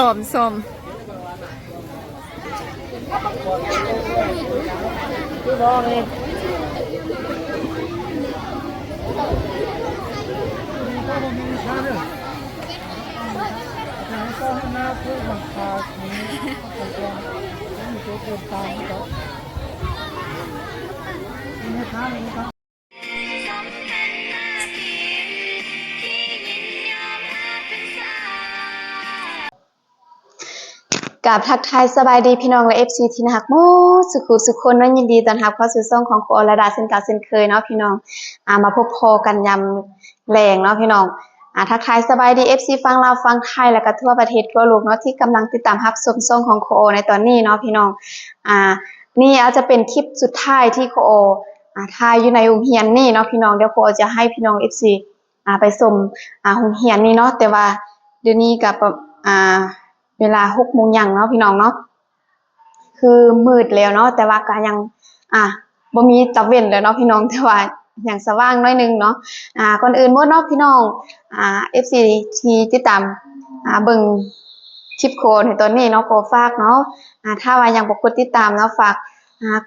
สมสมพี่น้องเอง กับทักทายสบายดีพี่น้องและ FC ที่นักหมสุขุสุขคนเน้อยินดีต้อนรับเข้าสู่ช่องของครูอรดาเช่นเก่าเช่นเคยเนาะพี่น้องอ่ามาพบพอกันยำแรงเนาะพี่น้องอ่าทักทายสบายดี FC ฟังลาวฟังไทยและก็ทั่วประเทศทั่วโลกเนาะที่กำลังติดตามรับชมช่องของครูอในตอนนี้เนาะพี่น้องอ่านี่อาจจะเป็นคลิปสุดท้ายที่ครูออ่าถ่ายอยู่ในโรงเรียนนี่เนาะพี่น้องเดี๋ยวครูจะให้พี่น้อง FC อ่าไปชมอ่าโรงเรียนนี่เนาะแต่ว่าเดี๋ยวนี้กับอ่า เวลาหกโมงยังเนาะพี่น้องเนาะคือมืดแล้วเนาะแต่ว่าก็ยัง อะบ่มีตะเว้นแล้วเนาะพี่น้องแต่ว่าอย่างสว่างน้อยหนึงเนาะอ่าก่อนอื่นมดเนาะพี่น้องอ่า FC ที่ติดตามอ่าเบิ่งคลิปโคนในตอนนี้เนาะขอฝากเนาะอ่าถ้าว่ายังบ่กดติดตามเนาะฝาก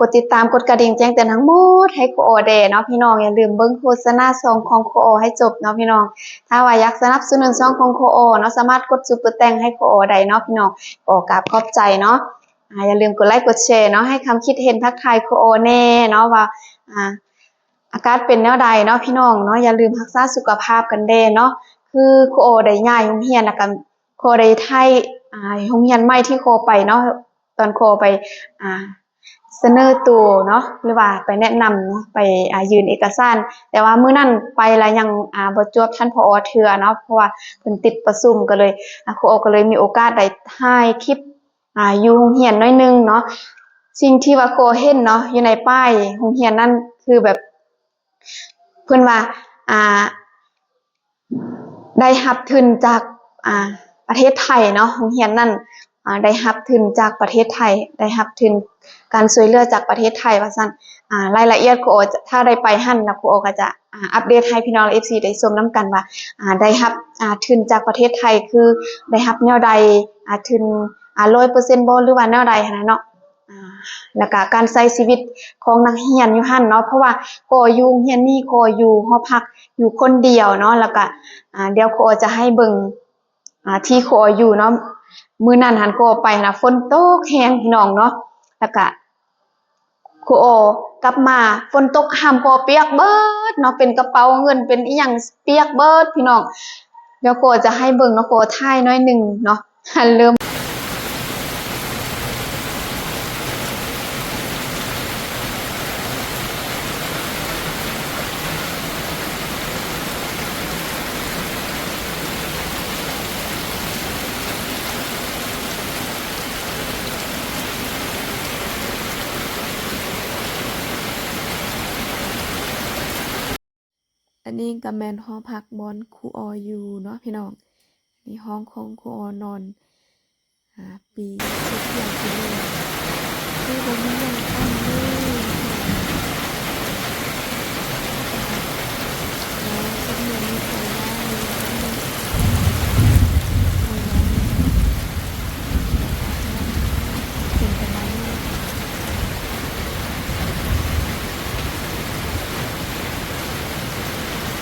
กดติดตามกดกระดิ่งแจ้งเตือนทั้งหมดให้โคโอเดเนาะพี่น้องอย่าลืมเบิ่งโฆษณาซองของโคโอให้จบเนาะพี่น้อง ถ้าว่าอยากสนับสนุนช่องของโคโอเนาะสามารถกดซุปเปอร์แตงให้โคโอได้เนาะพี่น้องโอกราบขอบใจเนาะอย่าลืมกดไลค์กดแชร์เนาะให้คำคิดเห็นทักทายโคโอแน่เนาะว่าอากาศเป็นแนวใดเนาะพี่น้องเนาะอย่าลืมรักษาสุขภาพกันเด้เนาะคือโคโอได้ย้ายโรงเรียนแล้วก็โคได้ไทยโรงเรียนใหม่ที่โคไปเนาะตอนโคไปอ่า เสนอตัวเนาะหรือว่าไปแนะนำไปยืนเอกสารแต่ว่ามื้อนั้นไปแล้วยังอาบ่จวบท่านผอเทือเนาะเพราะว่าเพิ่นติดประชุมก็เลยครูโอก็เลยมีโอกาสได้ถ่ายคลิปอายู่โรงเรียนน้อยนึงเนาะสิ่งที่ว่าโคเห็นเนาะอยู่ในป้ายโรงเรียนนั่นคือแบบ เพิ่นว่าอ่า ได้รับทุนจากอ่าประเทศไทยเนาะโรงเรียนนั่น ได้รับทุนจากประเทศไทย ได้รับทุนการช่วยเหลือจากประเทศไทยว่าซั่นรายละเอียดครูโอะถ้าได้ไปหั่นแล้วครูโอก็จะอัปเดตให้พี่น้อง FC ได้ชมนํกันว่าได้รับทุนจากประเทศไทยคือได้รับแนวใดอ่าทุนอ่า100%บ่หรือว่าแนวใดนะเนาะแล้วก็การใช้ชีวิตของนักเรียนอยู่หั่นเนาะเพราะว่าก็อยู่เรียนนี่ก็อยู่หอพักอยู่คนเดียวเนาะแล้วก็เดี๋ยวครูจะให้เบิ่งที่ครูอยู่เนาะ มือนั้นหันครูไปนะฝนตกแหงพี่น้องเนาะแล้วก็ครูกลับมาฝนตกห้ามครูเปียกเบิดเนาะเป็นกระเป๋าเงินเป็นอีหยังเปียกเบิดพี่น้องเดี๋ยวโกจะให้เบิ่งเนาะโกท่ายน้อยหนึ่งเนาะหันเริ่ม นนี้ก็แมนห้องพักบอนครูออยู่เนาะพี่น้องนี่ห้องของครูออนอนหาปีชุดอย่างที่เลยคือบ่มีอย่างตั้งเลยแล้วก็มีมีไฟว่ามีทั้งโอ้ยเป็นประมาณนี้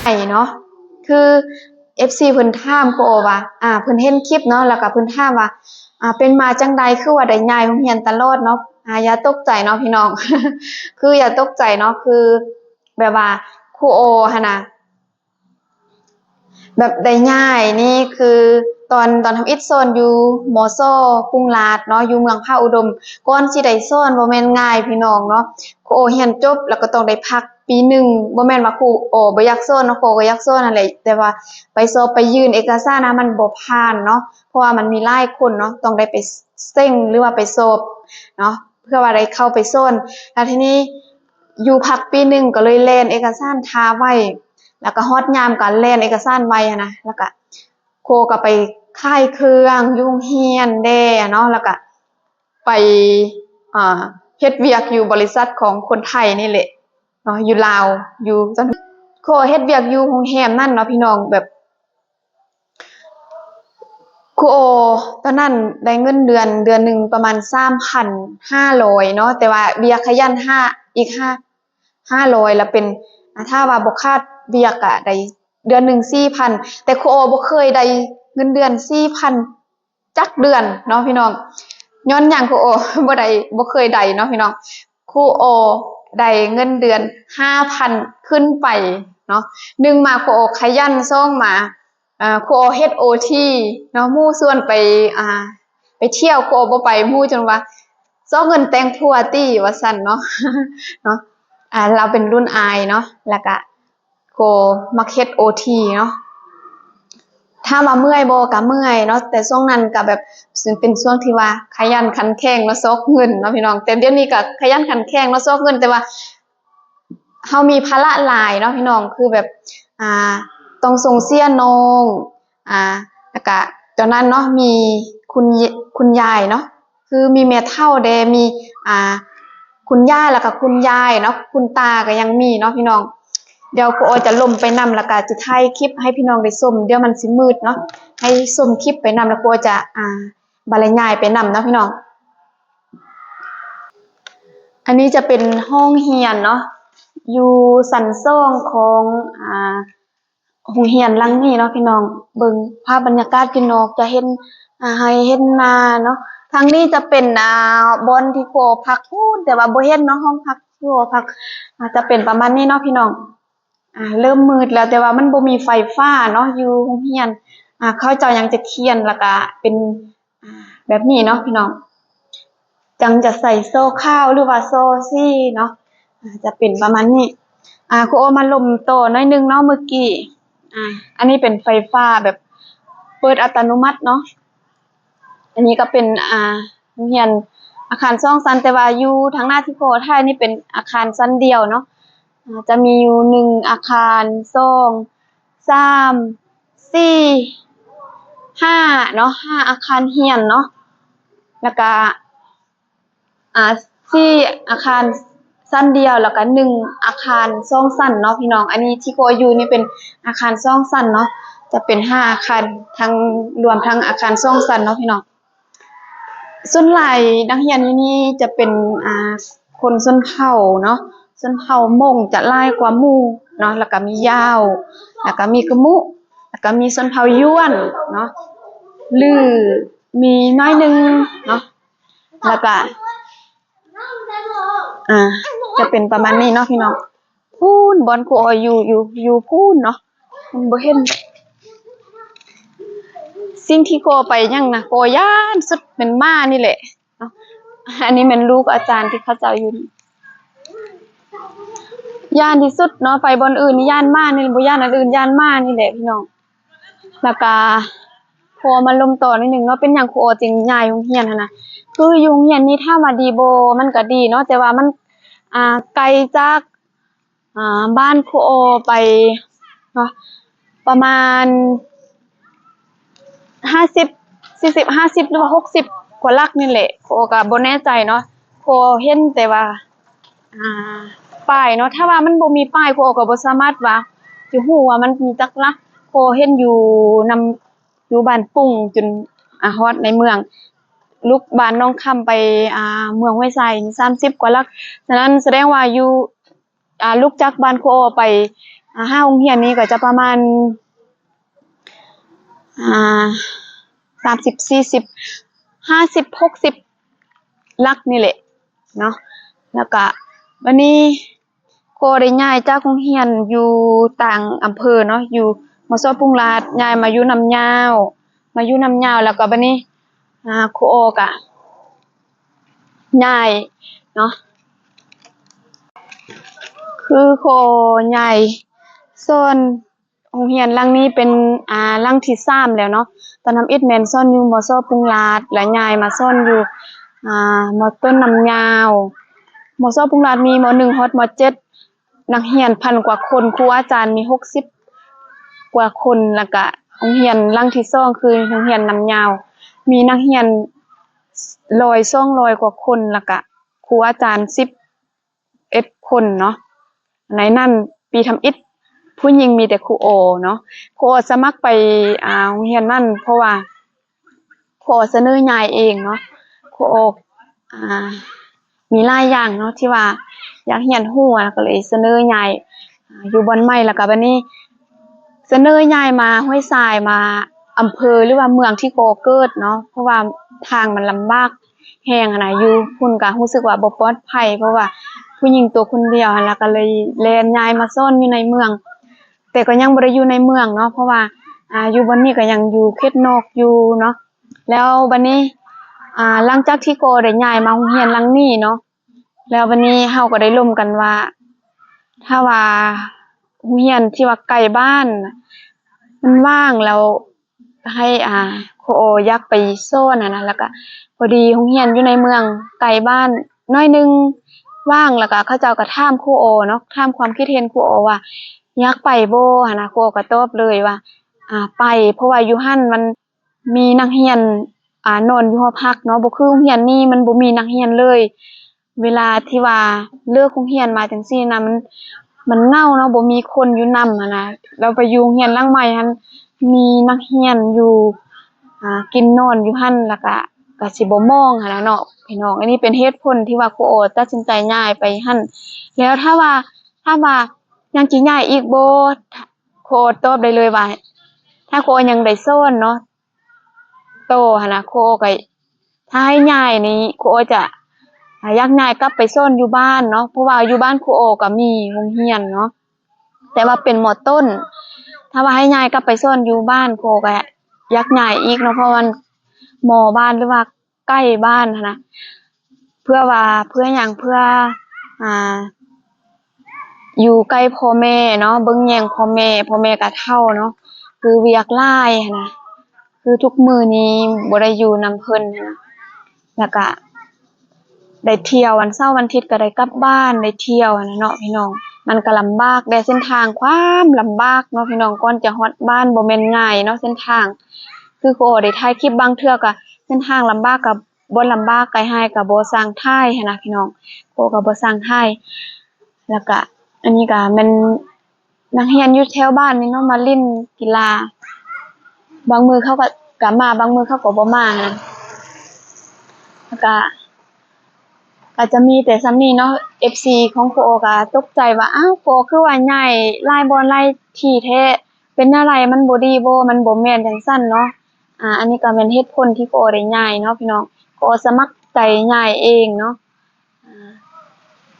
ไอ้ เนาะคือ FC เพิ่นถามคว่าอ่าเพิ่นเห็นคลิปเนาะแล้วก็เพิ่นถามว่าอ่าเป็นมาจังใดคือว่าได้ย้ายโรงเรียนตลอดเนาะอ่าอย่าตกใจเนาะพี่น้อง คืออย่าตกใจเนาะคือแบบว่าครูโอหั่นน่ะแบบได้ยายนี่คือตอนตอนทำอิฐโซนอยู่มอโซกรุงลาดเนาะอยู่เมืองภาคอุดมก่อนสิได้โซนบ่แม่นง่ายพี่น้องเนาะคุโอเรียนจบแล้วก็ต้องได้พัก ปีหนึ่งบ่แม่นว่าครูโอบ่อยากสอนเนาะครูก็อยากสอนนั่นแหละแต่ว่าไปสอบไปยื่นเอกสารนะมันบ่ผ่านเนาะเพราะว่ามันมีหลายคนเนาะต้องได้ไปเซ็งหรือว่าไปสอบเนาะเพื่อว่าได้เข้าไปสอนแล้วทีนี้อยู่พักปีหนึ่งก็เลยแลนเอกสารทาไว้ แล้วก็ฮอดยามก็แลนเอกสารไว้นะแล้วก็โคก็ไปค่ายเครื่องยุ่งเรียนแด่เนาะแล้วก็ไปอ่าเฮ็ดเวียกอยู่บริษัทของคนไทยนี่แหละ เนาะอยู่ลาวอยู่จังโคเฮ็ดเวียกอยู่โรงแรมนั่นเนาะพี่น้องแบบครูโอตอนนั้นได้เงินเดือนเดือนหนึ่งประมาณสามพันห้าร้อยเนาะแต่ว่าเบียขยันห้าอีกห้าห้าร้อยแล้วเป็นถ้าว่าบกคาดเบียกอะได้เดือนหนึ่งสี่พันแต่ครูโอบ่เคยได้เงินเดือนสี่พันจักเดือนเนาะพี่น้องย้อนหยังครูโอบ่ได้บ่เคยได้เนาะพี่น้องครูโอ ได้เงินเดือนห้าพันขึ้นไปเนาะหนึ่งมาคโอขยันส่งมาอ่าคโอเฮดโอทีเนาะมู่ส่วนไปอ่าไปเที่ยวคโอบ่ไปมู่จนว่าซ้อเงินแต่งพัวตี้ว่าซั่นเนาะเนาะอ่าเราเป็นรุ่นอายเนาะแล้วก็คมักเฮดโอทีเนาะ ถ้ามาเมื่อยโบ่ก็เมื่อยเนาะแต่ช่วงนั้นก็แบบเป็นช่วงที่ว่าขยันขันแข็งเนาะซกเงินเนาะพี่น้องแต่เดี๋ยวนี้ก็ขยันขันแข็งเนาะซกเงิน แต่ว่าเฮามีภาระหลายเนาะพี่น้องคือแบบอ่าต้องส่งเสียน้องอ่าแล้วก็ตอนนั้นเนาะมีคุณคุณยายเนาะคือมีแม่เฒ่าแดมีอ่าคุณย่าแล้วก็คุณยายเนาะคุณตาก็ยังมีเนาะพี่น้อง เดี๋ยวโอจะลมไปนำแล้วก็จะถ่ายคลิปให้พี่น้องได้ชมเดี๋ยวมันสิมืดเนาะให้ชมคลิปไปนำแล้วครูโอจะอ่าบรรยายไปนำนะพี่น้อง อันนี้จะเป็นห้องเรียนเนาะอยู่สันซ่องของอ่าโรงเรียนลังนี้เนาะพี่น้องเบิ่งภาพบรรยากาศพี่น้องจะเห็นอ่าให้เห็นนาเนาะทางนี้จะเป็นอ่าบอนที่โคพักพูดแต่ว่าบ่เห็นเนาะห้องพักที่โคพักอาจจะเป็นประมาณนี้เนาะพี่น้อง อ่าเริ่มมืดแล้วแต่ว่ามันบ่มีไฟฟ้าเนาะอยู่โรงเรียนอ่าเขาเจ้ายังจะเขียนแล้วก็เป็นอ่าแบบนี้เนาะพี่น้องจังจะใส่โซ่ข้าวหรือว่าโซ่ซี่เนาะจะเป็นประมาณนี้ อ่าครูโอมาลมโตน้อยหนึงเนาะเมื่อกี้อ่าอันนี้เป็นไฟฟ้าแบบเปิดอัตโนมัติเนาะอันนี้ก็เป็นอ่าโรงเรียนอาคารสองชั้นแต่ว่าอยู่ทางหน้าที่โพไทยนี่เป็นอาคารชั้นเดียวเนาะ จะมีอยู่หนึ่งอาคารสองสามสี่ห้าเนาะห้าอาคารเรียนเนาะแล้วก็อ่าสี่อาคารสั้นเดียวแล้วก็หนึ่งอาคารสองสั้นเนาะพี่น้อง อันนี้ที่โคอยู่นี่เป็นอาคารสองสั้นเนาะจะเป็นห้าอาคารทั้งรวมทั้งอาคารสองสั้นเนาะพี่น้องส่วนหลายนักเรียนที่นี่จะเป็นอ่าคนส้นเผ่าเนาะ ส้นเผ่ามงจะลายกว่ามูเนาะแล้วก็มียาว แล้วก็มีกระมุ แล้วก็มีส้นเผ่ายวนเนาะลือมีน้อยหนึงเนาะแล้วก็อ่าจะเป็นประมาณนี้เนาะพี่น้องพูนบอลกูออยู่อยู่อยู่พูนเนาะมันบ่เห็นสิ่งที่โกไปยังนะโกย่านสุดเป็นม้านี่แหละเนาะอันนี้เป็นลูกอาจารย์ที่เขาเจ้าอยู่ ย่านที่สุดเนาะไปบนอื่นนี่ย่านม้านี่บ่ย่านอันอื่นย่านม้านี่แหละพี่น้องแล้วก็โคมาลงต่อนิดนึงเนาะเป็นหยังโคจริงใหญ่โรงเรียนนะคือยู่โรงเรียนนี้ถ้ามาดีโบมันก็ดีเนาะแต่ว่ามันอ่าไกลจากอ่าบ้านครูโอไปเนาะประมาณห้าสิบสี่สิบห้าสิบหรือหกสิบกว่าลักนี่แหละครูโอก็บ่แน่ใจเนาะครูโอเห็นแต่ว่าอ่า ป้ายเนาะถ้าว่ามันบ่มีป้ายครูโอก็บ่สามารถว่าสิฮู้ว่ามันมีจักลักคเห็นอยู่นำอยู่บ้านปุ้งจนอาฮอดในเมือง ลูกบ้านน้องคำไปอ่าเมืองห้วยไซสามสิบกว่าลักฉะนั้นแสดงว่าอยู่อ่าลูกจากบ้านโคไปอ่าห้าโรงเรียนนี้ก็จะประมาณอ่าสามสิบสี่สิบห้าสิบหกสิบลักนี่แหละเนาะแล้วก็ วันนี้โคได้ย้ายจากโรงเรียนอยู่ต่างอำเภอเนาะอยู่มอซอปุงลาดย้ายมาอยู่น้ำยาว มาอยู่น้ำยาวแล้วก็บัดนี้อ่าคโอกะใหญ่เนาะคือโคใหญ่ส่วนโรงเรียนหลังนี้เป็นอ่าหลังที่สามแล้วเนาะตอนทำอิดแมนซ่อนอยู่มอซอปุงลาดและยายมาซ่อนอยู่อ่ามอต้นน้ำยาว มอซอปรุงลาดมีมอหนึ่งฮอดมอเจ็ดนักเรียนพันกว่าคนครูอาจารย์มีหกสิบกว่าคนแล้วก็โรงเรียนลังที่สองคือโรงเรียนนำยาว มีนักเรียนลอยซ่องลอยกว่าคนแล้วก็ครูอาจารย์สิบเอ็ดคนเนาะในนั่นปีทำอิฐผู้หญิงมีแต่ครูโอเนาะครูโอสมัครไปอ่าโรงเรียนนั่นเพราะว่าครูเสนอย้ายเองเนาะครูโออ่า มีหลายอย่างเนาะที่ว่า อยากเรียนรู้อะก็เลยเสนอย้ายอ่อยู่บอนใหม่แล้วก็บัดนี้ เสนอย้ายมาห้วยทรายมาอำเภอหรือว่าเมืองที่โกเกิดเนาะเพราะว่าทางมันลำบากแฮงหั้นน่ะอยู่พุ่นก็รู้สึกว่าบ่ปลอดภัยเพราะว่าผู้หญิงตัวคนเดียวแล้วก็เลยแลนย้ายมาซ่อนอยู่ในเมือง แต่ก็ยังบ่ได้อยู่ในเมืองเนาะเพราะว่าอ่าอยู่บนนี้ก็ยังอยู่เขตนอกอยู่เนาะแล้วบัดนี้ อ่าหลังจากที่โกได้ย้ายมาโรงเรียนหลังนี้เนาะแล้ววันนี้เฮาก็ได้ร่วมกันว่า ถ้าว่าโรงเรียนที่ว่าใกล้บ้าน มันว่างแล้วให้อ่าคโออยากไปโซนน่ะนะแล้วก็พอดีโรงเรียนอยู่ในเมืองไกลบ้านน้อยนึงว่างแล้วก็เขาเจ้าก็ถามครูโอเนาะถามความคิดเห็นครูโอว่า อยากไปบ่หันนะครูโอก็ตอบเลยว่า อ่าไป เพราะว่าอยู่หั่นมันมีนักเรียน อ่านอนอยู่หอพักเนาะบ่คือโรงเรียนนี่มันบ่มีนักเรียนเลย เวลาที่ว่าเลิกโรงเรียนมาจังซี่นะมันมันเหงาเนาะบ่มีคนอยู่นำหั้นนะแล้วไปอยู่โรงเรียนหลังใหม่หันมีนักเรียนอยู่อ่ากินนอนอยู่หั่นแล้วก็ก็สิบ่มองหั้นนะเนาะพี่น้องอันนี้เป็นเหตุผลที่ว่าครูโอตัดสินใจย้ายไปหั่นแล้วถ้าว่าถ้าว่ายังสิย้ายอีกบ่ครูโอตอบได้เลยว่าถ้าครูโอยังได้โซนเนาะ โตหั้นะโอก็ถ้าให้ยายนี่โอจะยากย้ายกลับไปซ่อนอยู่บ้านเนาะเพราะว่าอยู่บ้านครูโอก็มีโรงเรียนเนาะแต่ว่าเป็นหมอต้น ถ้าว่าให้ยายกลับไปซ่อนอยู่บ้านโอก็ยากย้ายอีกเนาะเพราะมันหมอบ้านหรือว่าใกล้บ้านนะเพื่อว่าเพื่อหยังเพื่ออ่า อยู่ใกล้พ่อแม่เนาะเบิ่งแยงพ่อแม่พ่อแม่ก็เฒ่าเนาะคือเวียกหลายนะ คือทุกมือนี้บ่ได้อยู่นำเพิ่นนะแล้วก็ได้เที่ยววันเสาร์วันอาทิตย์ก็ได้กลับบ้านได้เที่ยวนะเนาะพี่น้อง มันก็ลำบากได้เส้นทางความลำบากเนาะพี่น้องก่อนจะฮอดบ้านบ่แม่นง่ายเนาะเส้นทาง คือโคได้ถ่ายคลิปบางเทื่อก็เส้นทางลำบากก็บ่ลำบากไกลใหายก็บ่สร้างถ่ายนะพี่น้องโคก็บ่สร้างถ่ายแล้วก็อันนี้ก็ม่นนักเรียนอยู่แถวบ้านนี่เนาะมาเล่นกีฬา บางมือเขาก็กลับมา บางมือเขาก็บ่มานะแล้วก็ก็จะมีแต่ซ้ำนี้เนาะ FC ของโฟก็ตกใจว่าอ้าวโฟคือว่าใหญ่หลายบอลหลายที่แท้เป็นอะไรมันบ่ดีบ่มันบ่แม่นจังซั่นเนาะอ่า อันนี้ก็เป็นเหตุผลที่โฟได้ย้ายเนาะพี่น้องโฟสมัครใจย้ายเองเนาะ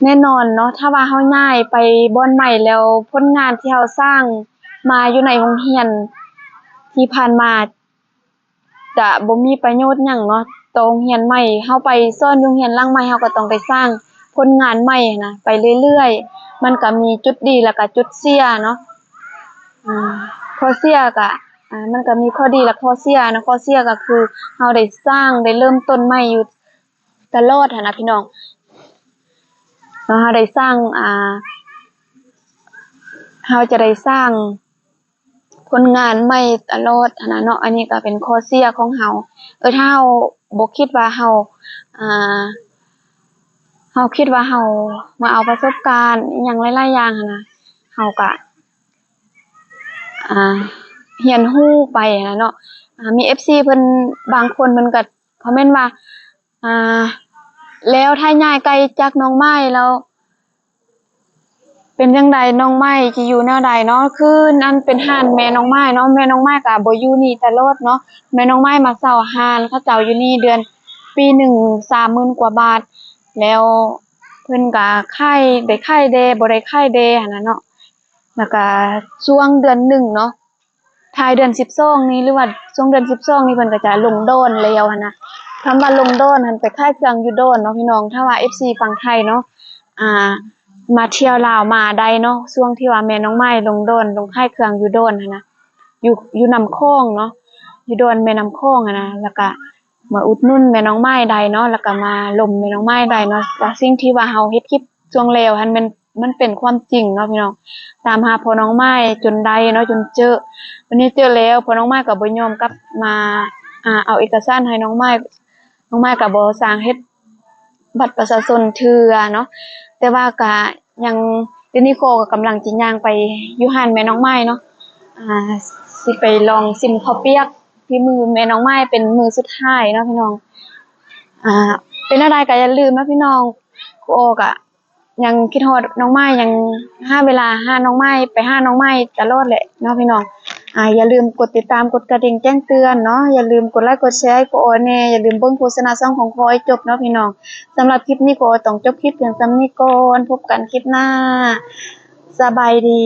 แน่นอนเนาะถ้าว่าเฮาย้ายไปบ่อนใหม่แล้วผลงานที่เฮาสร้างมาอยู่ในโรงเรียน ที่ผ่านมาจะบ่มีประโยชน์หยังเนาะตรงเรียนใหม่เฮาไปซ่อนอยู่โรงเรียนหลังใหม่เฮาก็ต้องไปสร้างผลงานใหม่นะไปเรื่อยๆ มันก็มีจุดดีแล้วก็จุดเสียเนาะอ่าข้อเสียก็อ่ามันก็มีข้อดีและข้อเสียนะข้อเสียก็คือเฮาได้สร้างได้เริ่มต้นใหม่อยู่ตลอดนะพี่น้องเนาะเฮาได้สร้างอ่าเฮาจะได้สร้าง ผลงานใหม่ตลอดนะเนาะอันนี้ก็เป็นข้อเสียของเฮาเออถ้าเฮาบ่คิดว่าเฮาอ่าเฮาคิดว่าเฮามาเอาประสบการณ์อิหยังหลายๆอย่างนะเฮาก็อ่าเรียนรู้ไปนะเนาะอ่ามี FC เพิ่นบางคนเพิ่นก็คอมเมนต์ว่าอ่าแล้วถ้าย้ายไกลจากน้องไม้แล้ว เป็นจั่งใดน้องไม้สิอยู่แนวใดเนาะคือนั่นเป็นห้านแม่น้องไม้เนาะแม่น้องไม้ก็บ่อยู่นี่ตลอดเนาะแม่น้องไม้มาเช่าห้านเขาเจ้าอยู่นี่เดือน ปีหนึ่ง30,000กว่าบาท แล้วเพิ่นก็ขายได้ขายแดบ่ได้ขายแดหั้นน่ะเนาะแล้วก็ช่วงเดือนหนึ่งเนาะทายเดือน12นี้หรือว่าช่วงเดือน12นี่เพิ่นก็จะลงโดนแล้วขนะคำว่าลงโดนหันไปขายเครื่องอยู่โดนเนาะพี่น้องถ้าว่า FC ฝั่งไทยเนาะอ่า มาเที่ยวลาวมาได้เนาะช่วงที่ว่าแม่น้องไม้ลงโดนลงค่ายเครื่องอยู่โดนนะอยู่อยู่นำโค้งเนาะอยู่โดนแม่น้ำโค้งอะนะแล้วก็มาอุดหนุนแม่น้องไม้ได้เนาะแล้วก็มาลมแม่น้องไม้ได้เนาะว่าสิ่งที่ว่าเฮาเฮ็ดคลิปช่วงแล้วหันมันมันเป็นความจริงเนาะพี่น้องตามหาพอน้องไม้จนได้เนาะจนเจอวันนี้เจอแล้วพอน้องไม้ก็บ่ยอมกลับมาอ่าเอาเอกสารให้น้องไม้น้องไม้ก็บ่สร้างเฮ็ดบัตรประชาชนเทื่อเนาะแต่ว่าก็ ยังเดนิโคก็กำลังจินย่างไปยูฮันแม่น้องไม้เนาะอ่าสิไปลองซิมข้าวเปียกที่มือแม่น้องไม้เป็นมือสุดท้ายเนาะพี่น้องอ่าเป็นอะไรก็อย่าลืมนะพี่น้องครูโอกะยังคิดฮอดน้องไม้ยังห้าเวลาห้าน้องไม้ไปห้าน้องไม้ตลอดแหละเนาะพี่น้อง อ่าอย่าลืมกดติดตามกดกระดิ่งแจ้งเตือนเนาะอย่าลืมกดไลค์กดแชร์ให้ครูโอแน่อย่าลืมเบิ่งโฆษณาช่องของคอยจบเนาะพี่น้องสำหรับคลิปนี้ครูโอต้องจบคลิปเพียงสำนี้ก่อนพบกันคลิปหน้าสบายดี